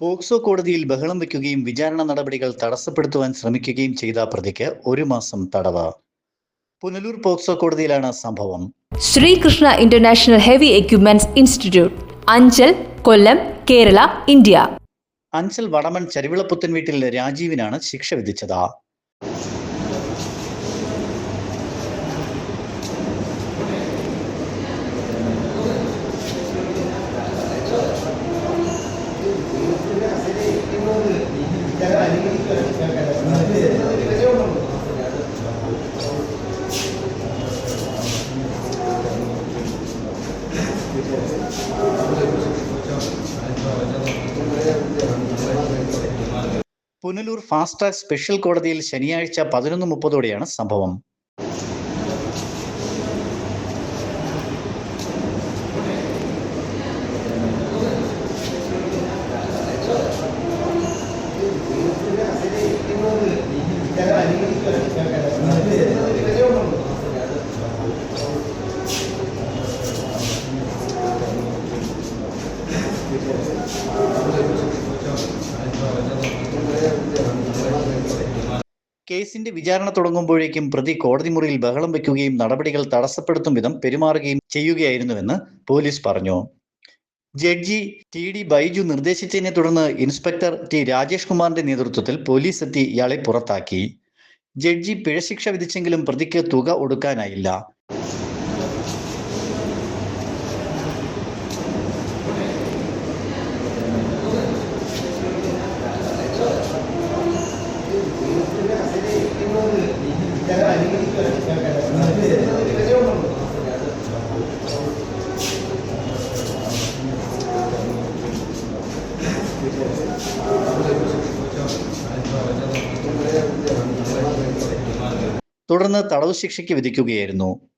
POCSO കോടതിയിൽ ബഹളം വയ്ക്കുകയും വിചാരണ നടപടികൾ തടസ്സപ്പെടുത്തുവാൻ ശ്രമിക്കുകയും ചെയ്ത പ്രതിക്ക് ഒരു മാസം തടവ്. പുനലൂർ പോക്സോ കോടതിയിലാണ് സംഭവം. Sreekrishna international heavy equipments institute Anchal Kollam Kerala India. Anchal Vadamon Charivilaputhan വീട്ടിൽ രാജീവിനാണ് ശിക്ഷ വിധിച്ചത്. പുനലൂർ ഫാസ്റ്റ് ട്രാക്ക് സ്പെഷ്യൽ കോടതിയിൽ ശനിയാഴ്ച പതിനൊന്ന് മുപ്പതോടെയാണ് സംഭവം. കേസിന്റെ വിചാരണ തുടങ്ങുമ്പോഴേക്കും പ്രതി കോടതി മുറിയിൽ ബഹളം വയ്ക്കുകയും നടപടികൾ തടസ്സപ്പെടുത്തും വിധം പെരുമാറുകയും ചെയ്യുകയായിരുന്നുവെന്ന് പോലീസ് പറഞ്ഞു. ജഡ്ജി ടി ഡി ബൈജു നിർദ്ദേശിച്ചതിനെ തുടർന്ന് ഇൻസ്പെക്ടർ ടി രാജേഷ് കുമാറിന്റെ നേതൃത്വത്തിൽ പോലീസ് എത്തി ഇയാളെ പുറത്താക്കി. ജഡ്ജി പിഴശിക്ഷ വിധിച്ചെങ്കിലും പ്രതിക്ക് തുക ഒടുക്കാനായില്ല. തുടർന്ന് തടവ് ശിക്ഷയ്ക്ക് വിധിക്കുകയായിരുന്നു